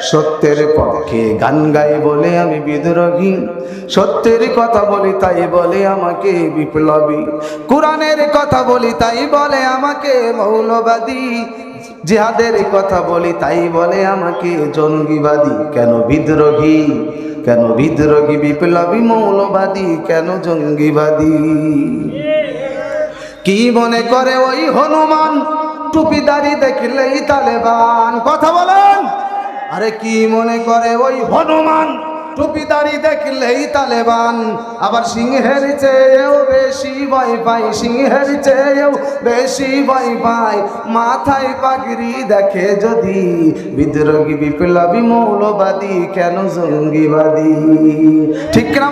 সত্যের পক্ষে গান গাই বলে আমি বিদ্রোহী। সত্যের কথা বলি, তাই বলে আমাকে বিপ্লবী। কোরআনের কথা বলি, তাই বলে আমাকে মৌলবাদী। জিহাদের কথা বলি, তাই বলে আমাকে জঙ্গিবাদী। কেন বিদ্রোহী? কেন বিদ্রোহী, বিপ্লবী, মৌলবাদী? কেন জঙ্গিবাদী? কি মনে করে ওই হনুমান? টুপিদারি দেখলেই তালেবান। কথা বলেন! আরে কি মনে করে ওই হনুমান? টুপি টুপিদারি দেখলেই তালেবান। আবার সিংহের চেয়েও বেশি ভয় পাই সিংহের চেয়েও বেশি ভয় পাই মাথায় পাগড়ি দেখে যদি বিদ্রোহী, বিপ্লবী, মৌলবাদী, কেন জঙ্গিবাদী? ঠিক না?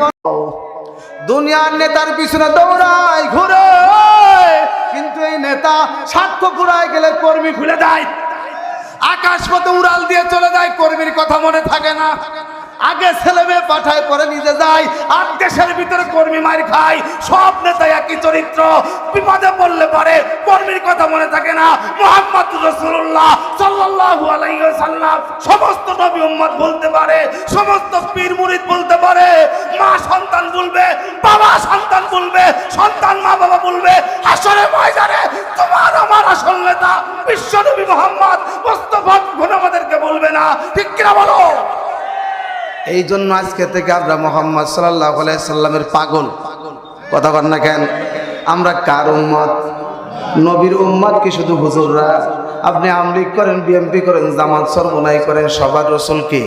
দুনিয়ার নেতার পিছনে দৌড়ায়, ঘুরে। কিন্তু এই নেতা স্বার্থ ঘুরায় গেলে কর্মী খুলে দেয়। আকাশ পথে উড়াল দিয়ে চলে যায় কর্মীর কথা মনে থাকে না। আগে ছেলে মেয়ে পাঠায়, পরে নিজে যায়। আর দেশের ভিতরে কর্মী মার খায়। সব নেতা একই চরিত্র। বিপদে পড়লে পারে, কর্মীর কথা মনে থাকে না। মোহাম্মদ রসুল্লাহ সাল্লাল্লাহু আলাইহি সাল্লাম সমস্ত নবী উম্মত বলতে পারে, সমস্ত পীর মুরিদ বলতে পারে। মা সন্তান বলবে, বাবা সন্তান বলবে, সন্তান মা বাবা বলবে আসলে ময়দানে তোমার আমার আসল নেতা বিশ্বনবী মোহাম্মদ মোস্তফা কখনো আমাদেরকে বলবে না। ঠিক কিনা বলো? এই জন্য আজকে থেকে আমরা মোহাম্মদ সাল্লাহ সাল্লামের পাগল। কথা বল না কেন? আমরা কার উম্মত? নবীর উম্মত কি শুধু হুজুররা? আপনি আমলিক করেন, বিএমপি করেন, জামাত সরমনাই করেন, সবার রসুলকে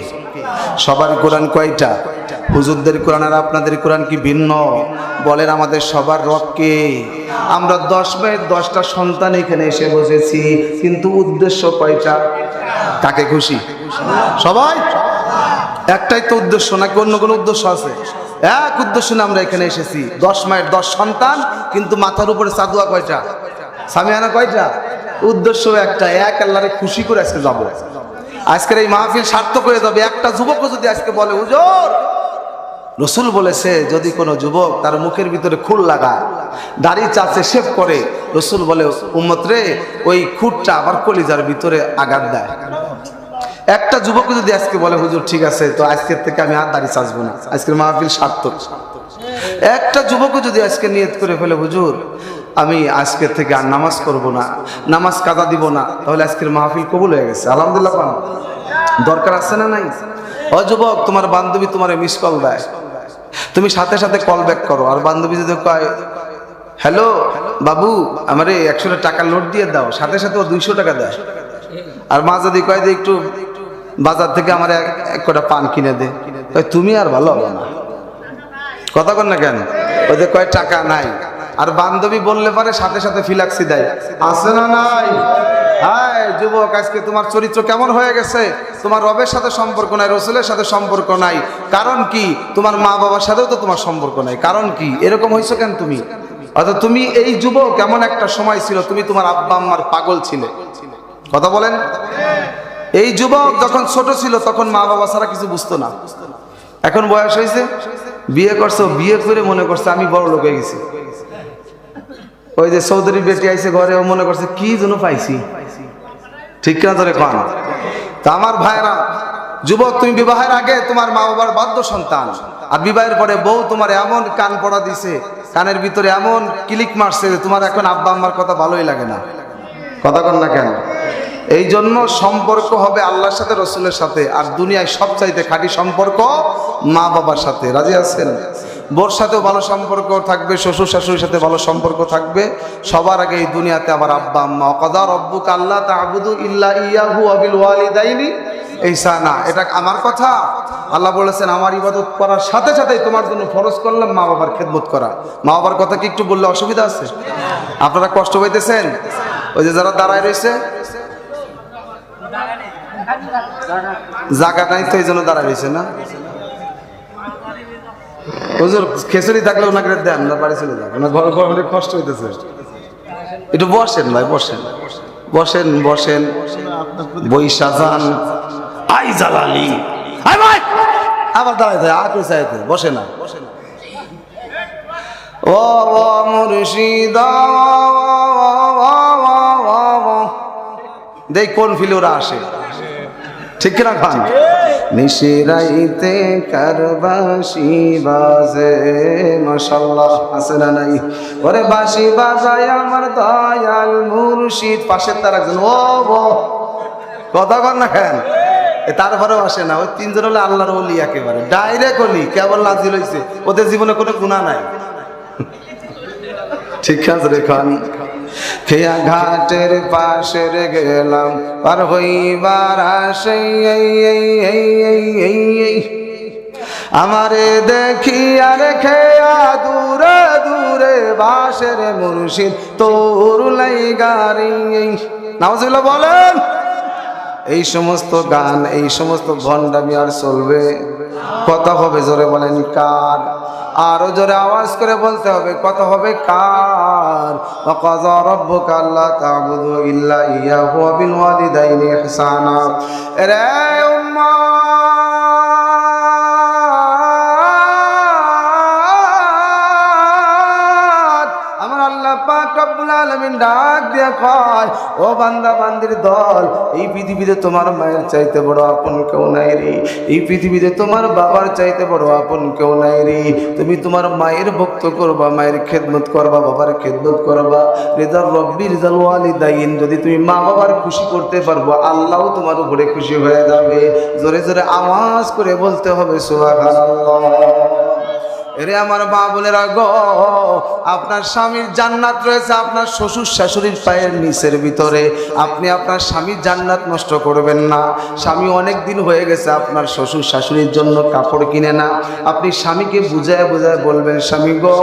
সবার কোরআন কয়টা? হুজুরদের কোরআন আর আপনাদের কোরআন কি ভিন্ন? বলেন আমাদের সবার রবকে আমরা দশ মেয়ের দশটা সন্তান এখানে এসে বসেছি, কিন্তু উদ্দেশ্য কয়টা? কাকে খুশি? সবাই? একটাই তো উদ্দেশ্য, নাকি অন্য কোনো উদ্দেশ্য আছে? এক উদ্দেশ্য নিয়ে আমরা এখানে এসেছি। দশ মায়ের দশ সন্তান, কিন্তু মাথার উপরে সাদুয়া কয়টা? সামিয়ানা কয়টা? উদ্দেশ্য একটা, এক আল্লাহরে খুশি করে আজকে যাব। আজকের এই মাহফিল সার্থক হয়ে যাবে। একটা যুবকও যদি আজকে বলে উজোর রসুল বলেছে, যদি কোনো যুবক তার মুখের ভিতরে খুর লাগায়, দাড়ি চাচে শেভ করে, রসুল বলে, উম্মত রে, ওই খুঁটটা আবার কলিজার ভিতরে আঘাত দেয়। একটা যুবক যদি আজকে বলে, হুজুর, ঠিক আছে, তো আজকের থেকে আমি আর দাড়ি চাচবো না। আজকের মাহফিল সার্থক। একটা যুবকও যদি আজকে নিয়ত করে ফেলে, হুজুর, আমি আজকের থেকে আর নামাজ করব না, নামাজ কাদা দিব না, তাহলে আজকের মাহফিল কবুল হয়ে গেছে। আলহামদুলিল্লাহ, পান। দরকার আছে না নাই? ও যুবক, তোমার বান্ধবী তোমার মিস কল দেয়। তুমি সাথে সাথে কল ব্যাক করো। আর বান্ধবী যদি কয়, হ্যালো, বাবু, আমার এই একশো টাকা লোড দিয়ে দাও। সাথে সাথে ও দুইশো টাকা দেয়। আর মা যদি কয় যে, একটু বাজার থেকে আমার এক কটা পান কিনে দে। তুমি আর ভালো হবে না। কথা কন না কেন? ওই যে কয় টাকা নাই। আর বান্ধবী বললে পারে সাথে সাথে ফিলাক্সি দেয়। আছে না নাই? যুবক, আজকে তোমার চরিত্র কেমন হয়ে গেছে? তোমার রবের সাথে সম্পর্ক নাই, রসুলের সাথে সম্পর্ক নাই। কারণ কি? তোমার মা বাবার সাথেও তো তোমার সম্পর্ক নাই। কারণ কি? এরকম হয়েছো কেন তুমি? অর্থাৎ তুমি এই যুবক এমন একটা সময় ছিল, তুমি তোমার আব্বা আম্মার পাগল ছিলে। কথা বলেন? এই যুবক যখন ছোট ছিল, তখন মা বাবা ছাড়া কিছু বুঝতো না। এখন বয়স হয়েছে, বিয়ে করছ বিয়ে করে মনে করছে আমি বড় লোক হয়ে গেছি। ওই যে চৌধুরী বেটি আইসে ঘরে, ও মনে করছে, কি যেন পাইছি? ঠিক না ধরে খান তা আমার ভাইরা যুবক, তুমি বিবাহের আগে তোমার মা বাবার বাধ্য সন্তান, আর বিবাহের পরে বউ তোমার এমন কান পড়া দিছে, কানের ভিতরে এমন ক্লিক মারছে তোমার এখন আব্বা আম্মার কথা ভালোই লাগে না। কথা কন না কেন? এই জন্য সম্পর্ক হবে আল্লাহর সাথে, রসুলের সাথে। আর দুনিয়ায় সবচাইতে খাঁটি সম্পর্ক মা বাবার সাথে। রাজি আছেন? বোর সাথেও ভালো সম্পর্ক থাকবে, শ্বশুর শাশুড়ির সাথে ভালো সম্পর্ক থাকবে। সবার আগে এই দুনিয়াতে আমার আব্বা, আম্মা। অকদা রব্বুক আল্লাহ তাবুদু ইল্লা ইয়াহু আবিল ওয়ালিদাইনি এইসানা এটা আমার কথা। আল্লাহ বলেছেন, আমার ইবাদত করার সাথে সাথেই তোমার জন্য ফরজ করলাম, মা বাবার খেদমত করা। মা বাবার কথা কি একটু বললে অসুবিধা আছে? আপনারা কষ্ট পাইতেছেন? ওই যে যারা দাঁড়ায় রয়েছে জায়গা নাই তো এই জন্য দাঁড়ায় রয়েছে না? হুজুর খেসুরি থাকলে ওনাকে দেন না বাড়ি চলে যান। ওনার ঘর কষ্ট হইতেছে। একটু বসেন ভাই, বসেন। বসেন বসেন। বৈশা যান আই জালালি। আই ভাই! আবার দাঁড়াইতে আর চাইতে বসে না। ও ও মুর্শিদা দেখ কোন ফিলে ওরা আসে। ঠিক কিনা খান? নিশিরাইতে কারবাসি বাজে মাশাল্লাহ আছে না নাই? ওরে বাসি বাজায় আমার দয়াল মুর্শিদ, পাশের তার একজন, ও বো। কথা কর না কেন তারপরেও আসে না, ওই তিনজন হলে আল্লাহর অলি একেবারে। ডাইরেক্ট অলি কেবল নাজিল হয়েছে ওদের জীবনে কোনো গুণা নাই। ঠিক আছে রে খান। খেয়া ঘাটের পাশে গেলাম পার হইবার আসে আমারে দেখি আর খেয়া দূরে দূরে বাসের মুর্শিদ, তোর লাই গাড়ি নামাজ বলেন। এই সমস্ত গান, এই সমস্ত ভণ্ডামি আর চলবে। কথা হবে জোরে বলেন কার? আরও জোরে আওয়াজ করে বলতে হবে কত হবে কার? ওয়াকাযা রাব্বুকা আল্লা রে ডাক দিয়ে কয়, ও বান্দা, বান্দির দল, এই পৃথিবীতে তোমার মায়ের চাইতে বড় আপন কেউ নাই রে। এই পৃথিবীতে তোমার বাবার চাইতে বড় আপন কেউ নাই রে। তুমি তোমার মায়ের ভক্ত করবা, মায়ের খেদমত করবা, বাবার খেদমত করবা। রেজাল রব্বি রেজাল ওয়ালিদাইন, যদি তুমি মা বাবার খুশি করতে পারব আল্লাহও তোমার উপরে খুশি হয়ে যাবে। জোরে জোরে আওয়াজ করে বলতে হবে, সুবহানাল্লাহ। এরে আমার মা বলে গো, আপনার স্বামীর জান্নাত রয়েছে আপনার শ্বশুর শাশুড়ির পায়ের নিচের ভিতরে। আপনি আপনার স্বামীর জান্নাত নষ্ট করবেন না। স্বামী অনেক দিন হয়ে গেছে, আপনার শ্বশুর শাশুড়ির জন্য কাপড় কিনে না। আপনি স্বামীকে বুঝায় বুঝায় বলবেন, স্বামী গো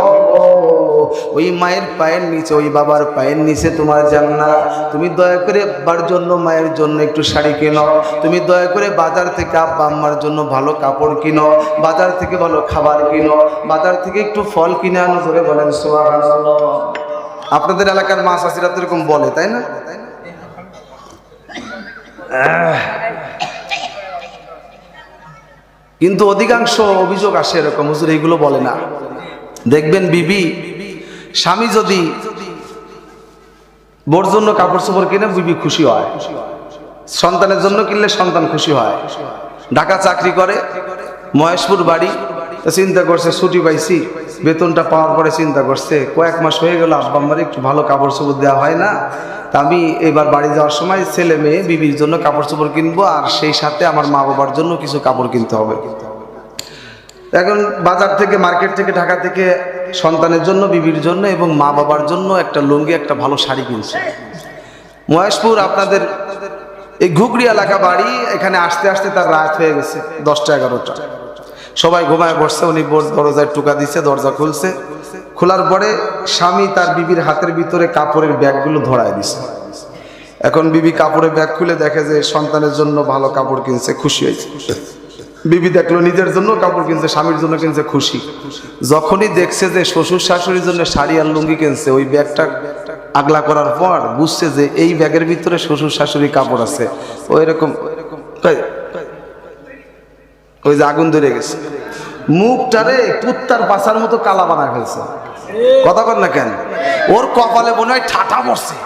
ওই মায়ের পায়ের নিচে, ওই বাবার পায়ের নিচে তোমার জান্নাত। তুমি দয়া করে বার জন্য, মায়ের জন্য একটু শাড়ি কেনো। তুমি দয়া করে বাজার থেকে আব্বা আম্মার জন্য ভালো কাপড় কিনো, বাজার থেকে ভালো খাবার কিনো, বাজার থেকে একটু ফল কিনে আনো ধরে বলেন আপনাদের এলাকার মাছ আসিরা তো এরকম বলে, তাই না। কিন্তু অধিকাংশ অভিযোগ আসে এরকম, হুজুর এইগুলো বলে না। দেখবেন বিবি স্বামী যদি বোর জন্য কাপড় চোপড় কিনে বিবি খুশি হয়। সন্তানের জন্য কিনলে সন্তান খুশি হয়। ঢাকা চাকরি করে, মহেশপুর বাড়ি চিন্তা করছে, ছুটি পাইছি, বেতনটা পাওয়ার পরে চিন্তা করছে, কয়েক মাস হয়ে গেল, আব্বা একটু ভালো কাপড় চোপড় দেওয়া হয় না। তা আমি এবার বাড়ি যাওয়ার সময় ছেলে মেয়ে, বিবির জন্য কাপড় চোপড় কিনবো, আর সেই সাথে আমার মা বাবার জন্য কিছু কাপড় কিনতে হবে। এখন বাজার থেকে, মার্কেট থেকে, ঢাকা থেকে সন্তানের জন্য, বিবির জন্য এবং মা বাবার জন্য একটা লুঙ্গি, একটা ভালো শাড়ি কিনছে। মহেশপুর আপনাদের এই ঘুগড়ি এলাকা বাড়ি, এখানে আসতে আসতে তার রাত হয়ে গেছে দশটা, এগারোটা। সবাই ঘুমায় বসছে, উনি দরজায় টুকা দিচ্ছে দরজা খুলছে। খোলার পরে স্বামী তার বিবির হাতের ভিতরে কাপড়ের ব্যাগগুলো ধরায় দিছে। এখন বিবি কাপড়ের ব্যাগ খুলে দেখে যে সন্তানের জন্য ভালো কাপড় কিনছে, খুশি হয়েছে। বিবি দেখল নিজের জন্য, কাপড় কিনছে, স্বামীর জন্য কিনছে, খুশি। যখনই দেখছে যে শ্বশুর শাশুড়ির জন্য শাড়ি আর লুঙ্গি কিনছে, ওই ব্যাগটা আগলা করার পর বুঝছে যে এই ব্যাগের ভিতরে শ্বশুর শাশুড়ি কাপড় আছে। ওই রকম ওই যে আগুন ধরে গেছে। মুখটারে কুত্তার বাসার মতো কালা বানা ফেলছে। কথা কর না কেন? ওর কপালে মনে হয় ঠাটা বসছে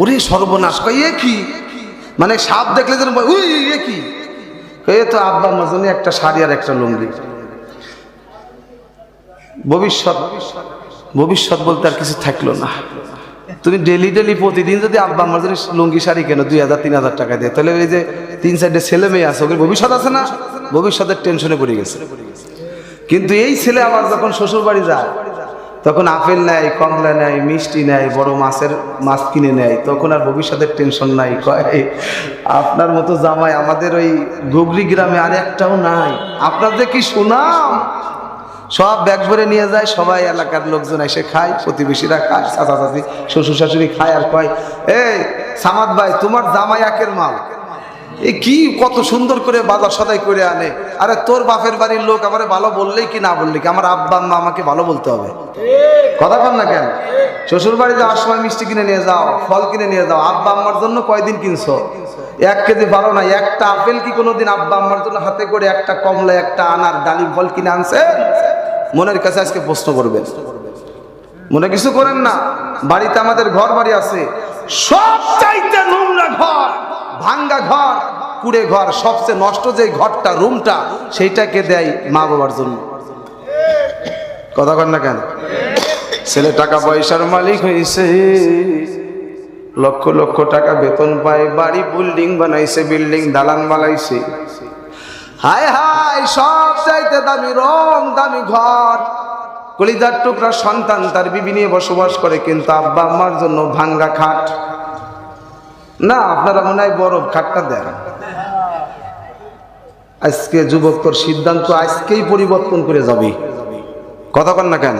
ওরে সর্বনাশ, কই কি? মানে সাপ দেখলে যেন উই, এ কি? এ তো আব্বা আমার একটা শাড়ি আর একটা লুঙ্গি। ভবিষ্যৎ ভবিষ্যৎ বলতে আর কিছু থাকল না। তুমি ডেলি ডেলি প্রতিদিন যদি আব্বা আমার লুঙ্গি শাড়ি কেন, দুই হাজার, তিন হাজার টাকা দিয়ে, তাহলে ওই যে তিন চারটে ছেলে মেয়ে আছে ওকে ভবিষ্যৎ আছে না? ভবিষ্যতের টেনশনে পড়ে গেছে। কিন্তু এই ছেলে আবার যখন শ্বশুর বাড়ি যায় তখন আপেল নেয়, কমলা নেয়, মিষ্টি নেয়, বড় মাছের মাছ কিনে নেয়। তখন আর ভবিষ্যতের টেনশন নাই, কয়, আপনার মতো জামাই আমাদের ওই গুগরি গ্রামে আর একটাও নাই। আপনাদের কি সুনাম? সব ব্যাগ ভরে নিয়ে যায়, সবাই এলাকার লোকজন এসে খায়, প্রতিবেশীরা খায়, চাচা, চাচি, শ্বশুর শাশুড়ি খায় আর কয়, এই সামাদ ভাই, তোমার জামাই একের মাল। এ কি কত সুন্দর করে বাজার সদাই করে আনে। আরে তোর বাপের বাড়ির লোক আমার ভালো বললেই কি না বললে? কি আমার আব্বা আম্মা আমাকে ভালো বলতে হবে? কথা কর না কেন? শ্বশুর বাড়ি যাওয়ার সময় মিষ্টি কিনে নিয়ে যাও, ফল কিনে নিয়ে যাও, আব্বা আম্মার জন্য কয়দিন কিনছো? এক কেজি ভালো না, একটা আপেল কি কোনোদিন আব্বা আম্মার জন্য হাতে করে একটা কমলা, একটা আনার ডালিম ফল কিনে আনছে? মনের কাছে আজকে প্রশ্ন করবেন। মনে কিছু করেন না? বাড়িতে আমাদের ঘর বাড়ি আছে। সব চাইতে নোংরা ঘর। ভাঙ্গা ঘর, কুড়ে ঘর, সবচেয়ে নষ্ট যে ঘরটা, রুমটা, সেইটাকে দেয় মা বাবার জন্য। কথা কর না কেন? ছেলে টাকা পয়সার মালিক হয়েছে লক্ষ লক্ষ টাকা বেতন পায়, বাড়ি বিল্ডিং বানাইছে বিল্ডিং দালান বানাইছে। হায় হায়, সব চাইতে দামি রং, দামি ঘর। কলিজার টুকরা সন্তান তার বিবি নিয়ে বসবাস করে, কিন্তু আব্বা আম্মার জন্য ভাঙ্গা খাট। না, আপনারা মনে হয় বড় খাটটা দেন। আজকে যুবক তোর সিদ্ধান্ত আজকেই পরিবর্তন করে যাবি। কথা কন না কেন?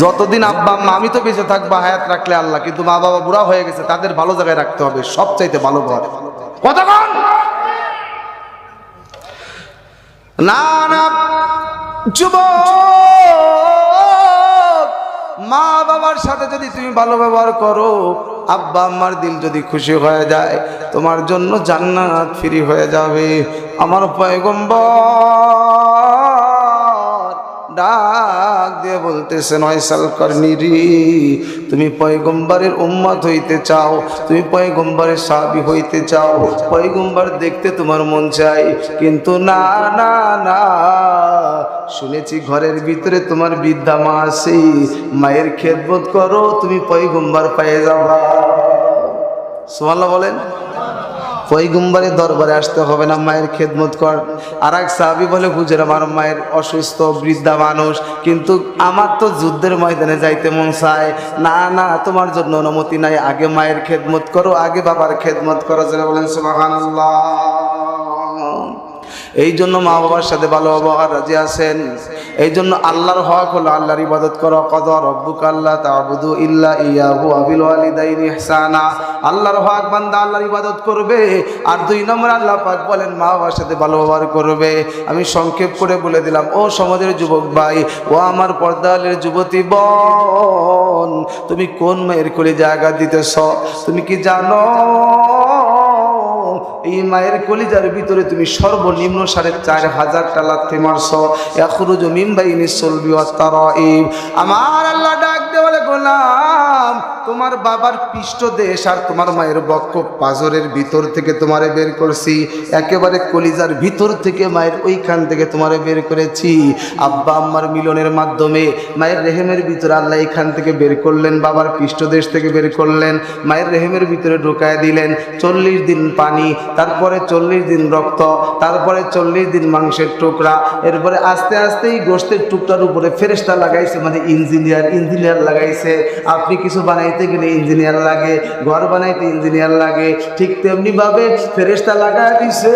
যতদিন আব্বা, আম্মা, আমি তো বেঁচে থাকব, হায়াত রাখলে আল্লাহ, কিন্তু মা বাবা বুড়া হয়ে গেছে, তাদের ভালো জায়গায় রাখতে হবে সব চাইতে ভালো ঘর। কথা কন! না না, যুবক! মা বাবার সাথে যদি তুমি ভালো ব্যবহার করো আব্বা, আমার দিল যদি খুশি হয়ে যায়, তোমার জন্য জান্নাত ফ্রি হয়ে যাবে। আমার পয়গম্বর ডাক দিয়ে বলতেছে নয় সাল করনিরি তুমি পয়গম্বরের উম্মত হইতে চাও, তুমি পয়গম্বরের সাবি হইতে চাও। পয়গম্বর দেখতে তোমার মন চাই কিন্তু না না না। শুনেছি ঘরের ভিতরে তোমার বৃদ্ধা মা আছে, মায়ের খেদবোধ করো, তুমি পয়গম্বর পেয়ে যাবা সোমাল্লা বলেন। পৈগুম্বারের দরবারে আসতে হবে না, মায়ের খেদমত কর। আর এক সাহাবি বলে বুঝের আমার মায়ের অসুস্থ, বৃদ্ধা মানুষ, কিন্তু আমার তো যুদ্ধের ময়দানে যাইতে মন চায়। না না, তোমার জন্য অনুমতি নাই। আগে মায়ের খেদমত করো, আগে বাবার খেদমত করো। যেন বলেন, সুবহানাল্লাহ। এই জন্য মা বাবার সাথে ভালো ব্যবহার রাজি আছেন। এই জন্য আল্লাহর হক হলো আল্লাহর ইবাদত করো। কদ রব্বুক আল্লাহ তাবুদু ইল্লা ইয়াহু আবিল ওয়ালিদাইনি ইহসানা। আল্লাহর হক বান্দা আল্লাহর ইবাদত করবে। আর দুই নম্বর আল্লাহ পাক বলেন, মা বাবার সাথে ভালো ব্যবহার করবে। আমি সংক্ষেপ করে বলে দিলাম, ও সমাজের যুবক ভাই, ও আমার পর্দালের যুবতী বোন, তুমি কোন মায়ের করে জায়গা দিতেছ? তুমি কি জানো? এই মায়ের কলিজার ভিতরে তুমি সর্বনিম্ন সাড়ে চার হাজার টালা মারছ এখনও জমিন বাইনি চলবি আমার আল্লাহ ডাক দেওয়ালে গোলাম, তোমার বাবার পৃষ্ঠ দেশ আর তোমার মায়ের বক্ষ পাজরের ভিতর থেকে তোমারে বের করছি। একেবারে কলিজার ভিতর থেকে মায়ের ওইখান থেকে তোমারে বের করেছি। আব্বা, আম্মার মিলনের মাধ্যমে মায়ের রেহেমের ভিতরে আল্লাহ এখান থেকে বের করলেন, বাবার পৃষ্ঠদেশ থেকে বের করলেন, মায়ের রেহেমের ভিতরে ঢুকায় দিলেন। চল্লিশ দিন পানি, তারপরে চল্লিশ দিন রক্ত, তারপরে চল্লিশ দিন মাংসের টুকরা, এরপরে আস্তে আস্তে এই গোষ্ঠের টুকরার উপরে ফেরেস্তা লাগাইছে মানে ইঞ্জিনিয়ার ইঞ্জিনিয়ার লাগাইছে। আপনি কিছু বানাইতে গেলে ইঞ্জিনিয়ার লাগে, ঘর বানাইতে ইঞ্জিনিয়ার লাগে, ঠিক তেমনি ভাবে ফেরেস্তা লাগাই দিছে।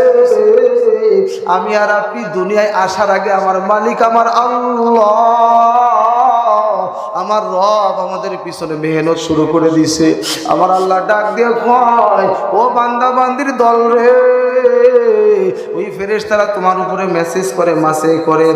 আমি আর আপনি দুনিয়ায় আসার আগে আমার মালিক আমার আমার রব আমাদের পিছনে মেহনত শুরু করে দিছে। আমার আল্লাহ ডাক দিয়ে কয়, ও বান্দা, বান্দির দল রে। ওই ফেরেশ তারা তোমার উপরে মেসেজ করে, মাসে করে।